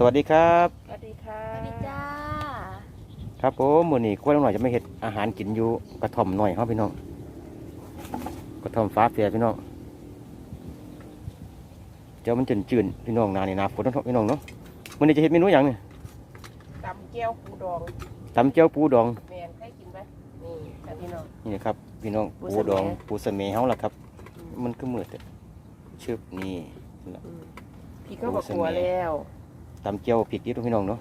สวัสดีครับ สวัสดีค่ะสวัสดีจ้าครับผมมื้อนี้กล้วยน้องหน่อยจะไม่เห็ดอาหารกินอยู่กระท่อมหน่อยครับพี่น้องกระท่อมฟ้าเฟียพี่น้องเจ้ามันจืนจืนๆพี่น้องหนานี่หนาฝนเนาะพี่น้องเนาะมื้อนี้จะเห็ดเมนูหยังนี่ตำแก้วปูดองตำเจียวปูดองแมนใครกินไหมนี่ค่ะพี่น้องนี่นะครับพี่น้องปูปูสะเมดองปูสะเมเฮาล่ะครับ มันก็มืดอะชึบนี่อืมพี่ก็บอกกลัวแล้วตำเจียวพริกนิดเนาะพี่น้องเนาะ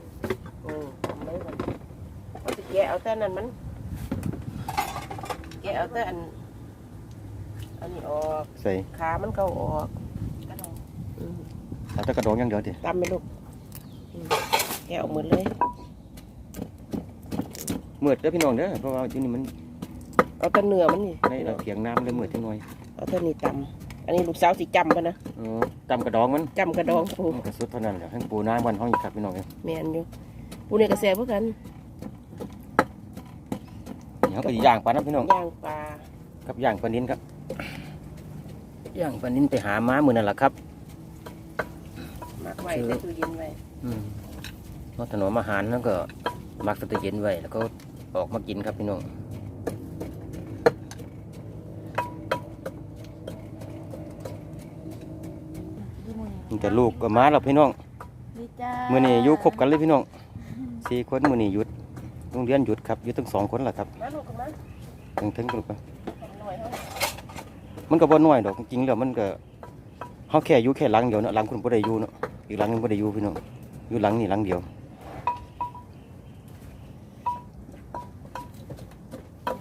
อืมทำไม่ก่อนเอาจะแกะเอาแต่นั้นมัน แกะเอาแต่อัน อันนี้ออก ใส่ขามันก็ออกอืมเอาแตะกระดองอย่างเดียวดิตำไปลูกอืมแกะออกหมดเลยมืดเด้อพี่น้องเด้อเพราะว่าที่นี่มันเอาแต่เนื้อมันนี่ ในเราเถียงน้ำเลยมืดจังหน่อยเอาแต่นี่ตำ อันนี้ลูกสาวสิจำปะนะอ๋อตำกระดองมันจำกระดองปูมันก็สุดเท่านั้นแหละทั้งปูน้ำวันห้องอีกครับพี่น้องเอ้ยแมนอยู่ปูเนี่ยกระแสเพื่อกันเดี๋ยวก็ย่างปลานะพี่น้องย่างปลาครับย่างปลานินครับย่างปลานินไปหาม้ามือนั่นแหละครับหมักไว้ใส่ตู้เย็นไว้อืมเพราะถนอมอาหารแล้วก็มักสตเย็นไว้แล้วก็ออกมากินครับพี่น้อง มันแต่ลูกก็มาแล้วพี่น้องดีจ้ามื่อนี้อยู่ครบกันเลยพี่น้องสี่คนมื่อนี้หยุดโรงเรียนหยุดครับหยุดทั้งสองคนแหละครับมาลูกกันมาทั้งทั้งกลุ่มหน่อยเท่ามันก็บ่น้อยดอกจริงๆแล้วมันก็เฮาแค่อยู่แค่หลังเดียวเนาะหลังคุณบ่ได้อยู่เนาะอีกหลังหนึงบ่ได้อยู่พี่น้องอยู่หลังนี่หลังเดียว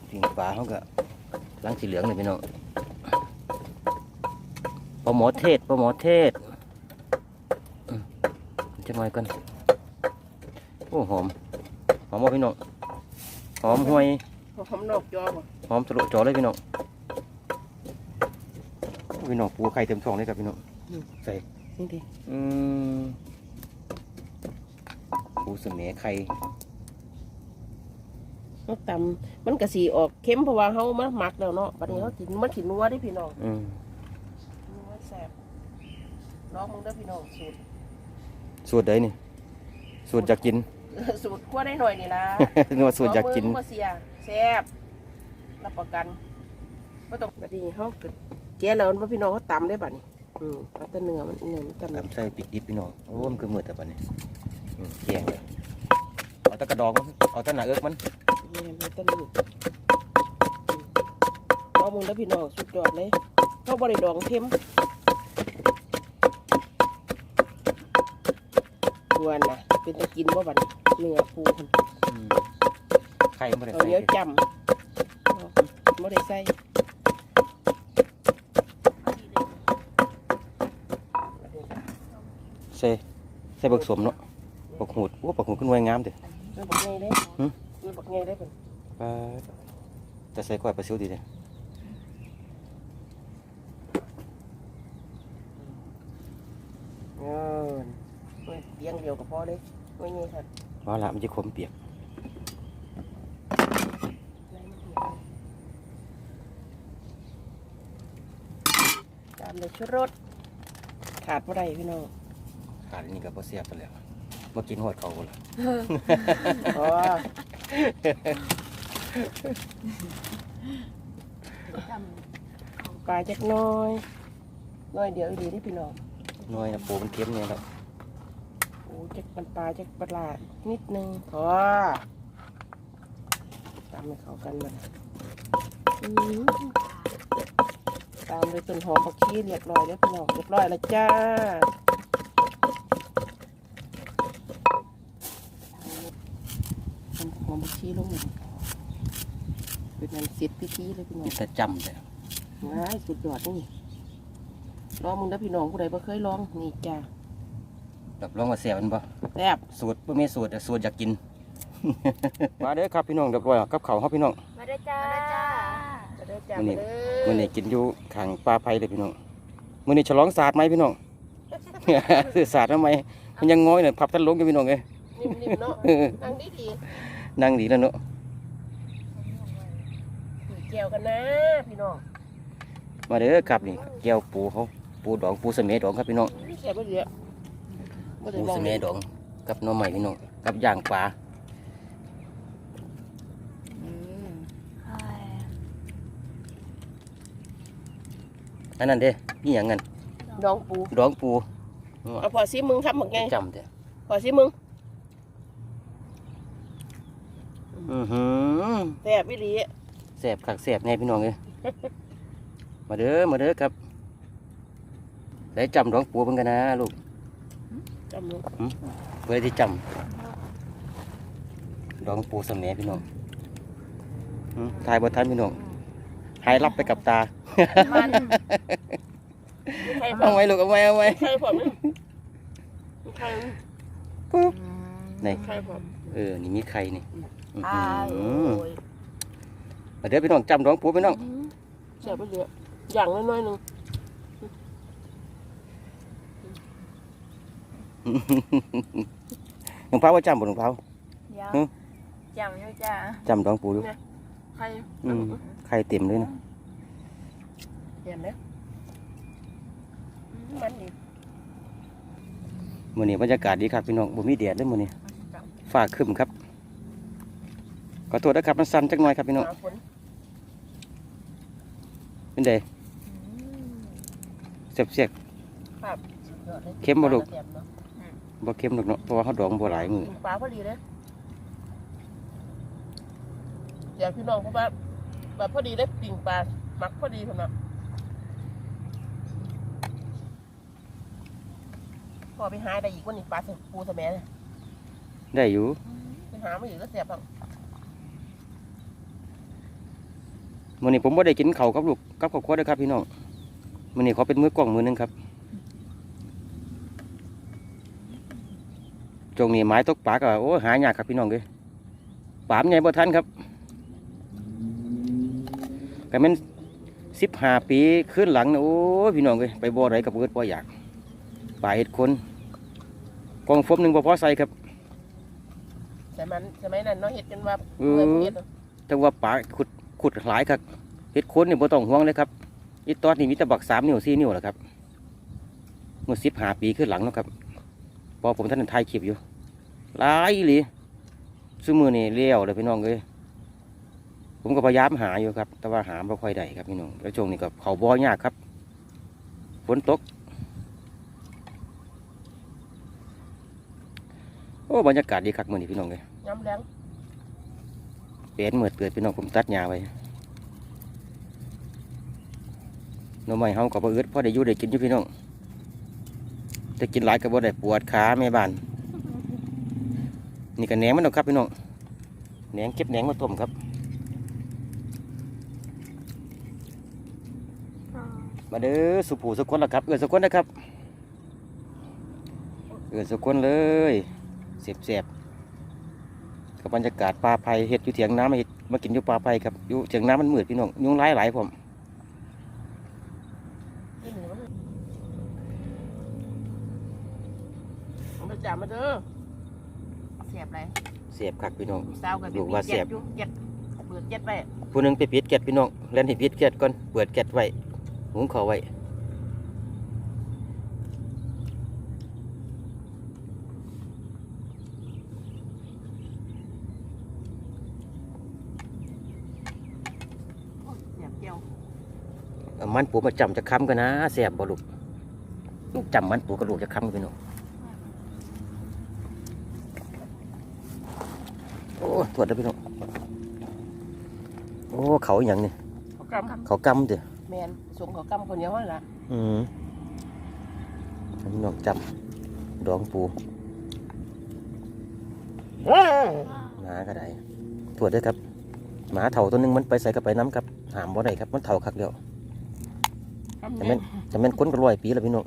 ปิงปลาเขาก็หลังสีเหลืองเลยพี่น้องปลาหมอเทศปลาหมอเทศอืม จะน้อยกันโอ้หอม หอมบ่พี่น้อง หอมห่วย หอมนอกจอบ่หอมทะลุจอเลยพี่น้องพี่น้องปูไข่เต็มท้องเลยครับพี่น้อง ใส่นี่ดิอืมปูเสมไข่เขาตำมันกะสีออกเค็มเพราะว่าเขามาหมักแล้วเนาะบัดนี้เขากินมันกินนัวได้พี่น้องอืมนัวแซ่บลองมึงเด้อพี่น้องสูตร สูตรใดนี่ สูตรอยากกิน สูตรคั่วได้หน่อยนี่ล่ะนึกว่าสูตรอยากกินขมืบ่เสียแซ่บรับประกันบ่ต้องบัดนี้เขาก็แกะแล้วว่าพี่น้องเขาตำได้บัดนี้อืมเอาแต่เนื้อมันเนื้อมันตำทำใส่ปิกดิบพี่น้องโอ้มันคือมืดแต่ปานนี้อืมแกงเลยเอาแตะกระดองมันเอาแตะหน้าเอิกมันนี่มันตะลูกลองมึงเด้อพี่น้องสุดยอดเลยเขาบ่ได้ดองเค็ม กวนนะเป็นตะกินบ่บัดนี้เนื้อปูพุ่ไม่ได้เอาใส่เดี๋ยอะจำไม่ได้ใส่ใส่ใส่บักสมเนาะบักหูดโอ้บักหูดขึ้นไวยงามเด้อบอกไงได้หืมไม่บอกไงได้เป็นแต่ใส่ก้อยปลาซิวดีเด้อ เว้ยเลี้ยงเดียวกับพ่อเลยไม่ไงค่ะว่าละมันจะขมเปียกตามเลยชุดรสขาดบ่ได้พี่น้องขาดอันนี่ก็บ่เสียบไปแล้วมากินหอดเขาละอ๋อจปลาจักหน้อย น้อยเดียวอีดีได้พี่น้องน้อยนะปูมันเค็มเนี่ยแล้ว โอ้จักมันปลาจักปลานิดนึงพอตามให้เข้ากันมันอืมตามด้วยต้นหอมผักชีเรียบร้อยแล้วพี่น้องเรียบร้อยแล้วจ้าต้นหอมผักชีลงหมดเป็นนันเสร็จพิธีเลยพี่น้องแต่จำแต่ง่ายสุดยอดนี่ลองมึงนะพี่น้องผู้ใดบ่เคยลองนี่จ้า รับรองว่าเสียมันบ่แซ่บสูตรบ่มีสูตรแต่สูตรอยากกิน มาเด้อครับพี่น้องเรียบร้อยแล้วกับข้าวเฮาพี่น้องำมาได้จ้าจะได้จ้ามื้อนี้เด้มื้อนี้กินอยู่ข้างป่าไผ่เลยพี่น้องมื้อนี้ฉลองศาสตร์ไหมพี่น้อง ซื้อศาสตร์ทำไมมันยังง้อยเนี่ยพับทันลงอยู่พี่น้องเอ้ยนิ่มๆเนาะนั่งดีดีนั่งดีแล้วเนาะๆแก้วกันนะพี่น้องมาเด้อครับนี่แก้วปูเขาปูดองปูเสมดองครับพี่น้องแก้วบ่เหลือบ่ได้ ปูมองเสมดอง กับหน้อใหม่พี่น้องกับย่างปลาอืมอันนั้นเด้นี่อย่างงั้นดองปูดองปูเอาพอซิมึงทำหมดไงจำเด้อพอซิมึงอือหือแซ่บวิลีแสบคักแสบแน่พี่น้องเอ้ยมาเด้อมาเด้อครับได้จำดองปูเพิ่นกันนะลูก จำลูกเพื่อที่จำดองปูสำเนียพี่น้องอืมทายบ่ทันพี่น้องหายรับไปกับตามันมีใครพอเอาไว้ลูกเอาไว้เอาไว้มีใครพอไหมมีใครปุ๊บไหนมีใครพอเออ นี่มีไข่นี่อื้ออ้าหืวอโอ้ยมาเด้อพี่น้องจำดองปูพี่น้องแซ่บไปเยอะอย่างน้อยๆหนึ่ง หลวงพ่อว่าจำบ่หลวงพ่อเดี๋ยวหึจำอยู่จ้าจำดองปูอยู่ใครอืมไข่เต็มเลยนะเห็นไหมมันดีมื้อนี้บรรยากาศดีครับพี่น้องบ่มีแดดเด้อมื้อนี้ฟ้าครึ้มครับขอโทษนะครับมันสั่นจักหน่อยครับพี่น้องหาฝนเป็นไดเสียบครับสุดยอดลยเข้มบ่ลูกแซ่ บเนอะๆบ่เค็มดอกเนาะเพราะว่าเฮาดองบ่หลายมื้อกินปลาพอดีเลยอยากพี่น้องเพราะว่าแบบพอดีได้ปิ่งปลาหมักพอดีสำหรับพอไปหาได้อีกวันนี้ปลาใส่ปูสะแมัยได้อยู่ไปหามาอยู่ก็เสียบบ้างมื้อนี้ผมบ่ได้กินข้าวกับลูกกับครอบครัวเด้อครับพี่น้องมื้อนี้ขอเป็นมื้อกล้องมื้อหนึงครับ จงนี้ไม้ตกปลาก็โอ้หายากครับพี่น้องเอ้ยปลามันใหญ่บ่ทันครับก็แม่น15ปีขึ้นหลังนะโอ้ยพี่น้องเอ้ยไปบ่อไหนกับเบิดบ่อยากปลาเห็ดคนกองฟมหนึงบ่พอใส่ครับแต่มันสมัยนั้นเนาะเห็ดกันว่าเออเมื่อเห็ดเนอะแต่ว่าปลาขุดขุดหลายครับเห็ดโคนนี่บ่ต้องห่วงเลยครับอีตอดนี่มีแต่บักสามนิ้วสี่นิ้วแหละครับเมื่อสิบห้าปีขึ้นหลังเนาะครับพ อผมท่านได้ถ่ายคลิปอยู่หลายอีหลีซึ่งมือนี่เลี้ยวเลยพี่น้องเลยผมก็พยายามหาอยู่ครับ แต่ว่าหาไม่ค่อยได้ครับพี่น้องแล้วช่วงนี้ก็เขาบ่อยากครับฝนตกโอ้บรรยากาศดีครับมือนี้พี่น้องเลยย้ำแรงเปลี่ยนเหมือดเกิดพี่น้องผมตัดหญ้าไว้หน้องใหม่เฮากับบ่อึดพอได้อยู่ได้กินอยู่พี่น้อง แต่กินหลายก็บ่ได้ปวดขาแม่บ้านนี่ก็แหนงมันดอกครับพี่น้องแหนงเก็บแหนงมาต้มครับมาเด้อสุผูสุคนละครับเอือสุคนนะครับเอือสุคนเลยเสียบเสียบกับบรรยากาศปลาไผ่เห็ดอยู่เถียงน้ำมาเห็ดมากินอยู่ปลาไผ่ครับอยู่เถียงน้ำมันมืดพี่น้องยุงหลายหลายผม นี่หนูมันเอาไป จ่ามาเด้อเสียบอะไรเสียบคักพี่น้อง สาวกับลูกว่าเสียบอยู่เจ็ดเปิดเจ็ดไปผู้หนึงไปปิดแก๊สพี่น้องเล่นให้ปิดแก๊สก่อนเปิดแก๊สไว้หุงข้าวไว้เสียบเจียวเอามันปูมาจำจะค้ำกันนะเสียบบ่ลูกลูกจำมันปูกระลูกจะค้ำกันพี่น้อง โอ้ถวดแล้วพี่น้องโอ้เขาอหย่างนี่เขากำเขากำเด้อแมนส่งเขากำคนเดียวนั่นล่ะอืมพี่น้องจำดองปูหมาก็ได้ถวดเด้วยครับหมาเถ่าตัวหนึงมันไปใส่กับไปน้ำครับหามบ่ได้ครับมันเถ่าคักเดียวกำจะแน่แม่นจะแม่นคนก็ร้อยปีแล้วพี่น้อง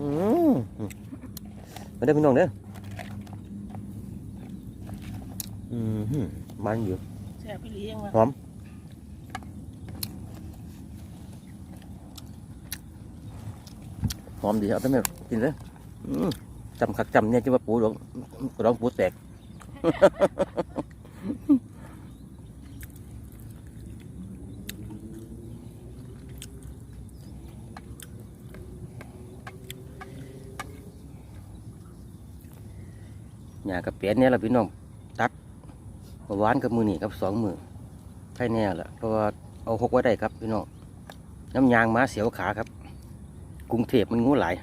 อืมมาเด้อพี่น้องเด้อ อืมหืมมันอยู่เสียบพี่เลี้ยงว่ะหอมหอมดีเอาแต่ไม่กินเลยอืมจำคักจำเนี่ยจะว่าปูร้องร้องปูแตกกหญ้ากระ หวานกับมือนี่กับสองมือใช่แน่ละเพราะว่าเอาหกไว้ได้ครับพี่น้องน้ำยางม้าเสียวขาครับ กรุงเทพมันงูหลาย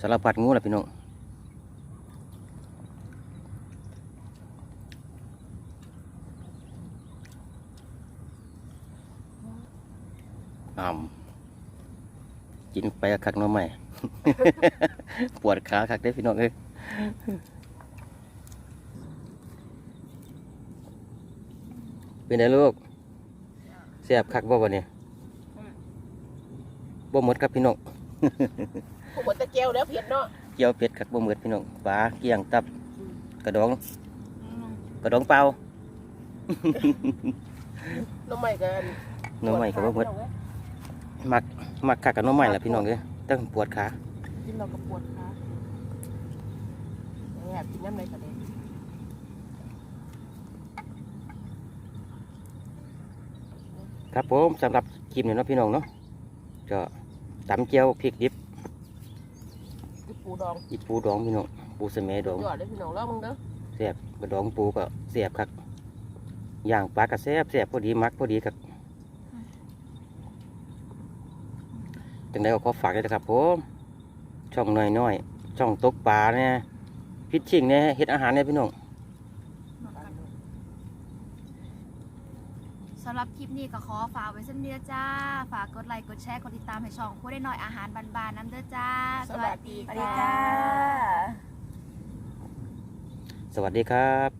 สารพัดงูแหละพี่น้องอ่ำกินไปคักน้อใหม่ ปวดขาคักได้พี่น้องเอ้ย เป็นไงลูกเสียบคักบ่วันนี้บ่หมดครับพี่น้องพวกหมดตะเกียวแล้วเผ็ดเนาะเกี๊ยวเป็ดครับบ่หมดพี่น้องปลาเกี่ยงตับ กระดอง กระดองเปล่าน้ำใหม่กันหน้อใหม่ก็บ่หมดมักมักคักกับหน้อใหม่ล่ะพี่น้องเอ้ยตั้งปวดขากินเราก็ปวดขาแอบกินน้ำในกระเด็น ครับผมสำหรับคลิปนี้เนาะพี่น้องเนาะก็ตำเจียวพริกดิบที่ปูดองอีปูดองพี่น้องปูสะเมดองยอดเลยพี่น้องเล่ามึงเด้อเสียบกระดองปูก็เสียบครับย่างปลากระแซบเสียบพอดีมักพอดีครับจังไดก็ขอฝากด้วยนะครับผมช่องน้อยๆช่องตกปลาเนี่ยพิชชิ่งเนี่ยเฮ็ดอาหารเนี่ยพี่น้อง สำหรับคลิปนี้ก็ขอฝากไว้สักเดียวจ้า ฝากกดไลค์กดแชร์กดติดตามให้ช่องผู้ได้หน่อยอาหารบานๆน้ำเด้อจ้า สวัสดีสวัสดีจ้า สวัสดีครับ